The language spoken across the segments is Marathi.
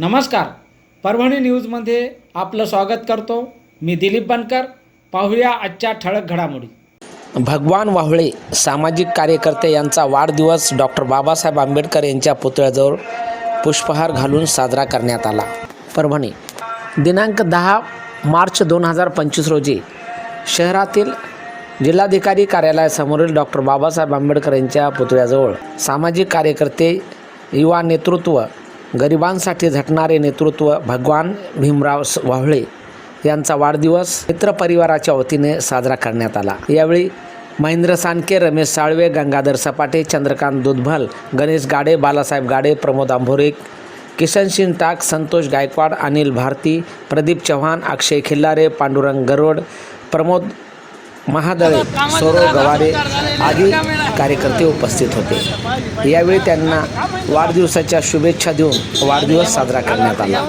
नमस्कार. परभणी न्यूजमध्ये आपलं स्वागत करतो. मी दिलीप बनकर. पाहूया आजच्या ठळक घडामोडी. भगवान वाहुळे सामाजिक कार्यकर्ते यांचा वाढदिवस डॉक्टर बाबासाहेब आंबेडकर यांच्या पुतळ्याजवळ पुष्पहार घालून साजरा करण्यात आला. परभणी दिनांक दहा मार्च दोन हजार पंचवीस रोजी शहरातील जिल्हाधिकारी कार्यालयासमोरील डॉक्टर बाबासाहेब आंबेडकर यांच्या पुतळ्याजवळ सामाजिक कार्यकर्ते युवा नेतृत्व गरिबांसाठी झटणारे नेतृत्व भगवान भीमराव स- वाहुळे यांचा वाढदिवस मित्रपरिवाराच्या वतीने साजरा करण्यात आला. यावेळी महेंद्र सानके रमेश साळवे गंगाधर सपाटे चंद्रकांत दुधभल गणेश गाडे बालासाहेब गाडे प्रमोद आंभोरे किशनसिंग टाक संतोष गायकवाड अनिल भारती प्रदीप चव्हाण अक्षय खिल्लारे पांडुरंग गरोड प्रमोद महादळे सौरव गवारे आदी कार्यकर्ते उपस्थित होते. यावेळी त्यांना वाढदिवसाच्या शुभेच्छा देऊन वाढदिवस साजरा करण्यात आला.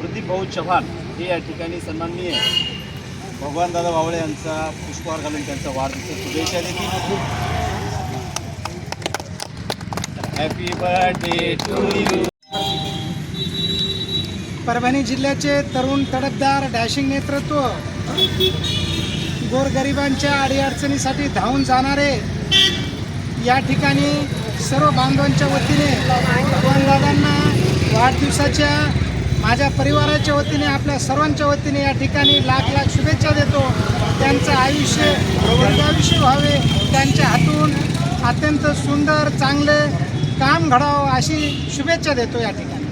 प्रदीप भाऊ चव्हाण हे या ठिकाणी सन्माननीय भगवान दादा वावळे यांचा पुष्पहार घालून त्यांचा वाढदिवस शुभेच्छा देतील. Happy birthday to you Parbhani जिल्ह्याचे तरुण तडफदार डॅशिंग नेतृत्व गोरगरिबांच्या अडीअडचणीसाठी धावून जाणारे या ठिकाणी सर्व बांधवांच्या वतीने भगवानदादांना वाढदिवसाच्या माझ्या परिवाराच्या वतीने आपल्या सर्वांच्या वतीने या ठिकाणी लाख लाख शुभेच्छा देतो. त्यांचं आयुष्य दीर्घायुष्य व्हावे त्यांच्या हातून अत्यंत सुंदर चांगले काम घडावं अशी शुभेच्छा देतो या ठिकाणी.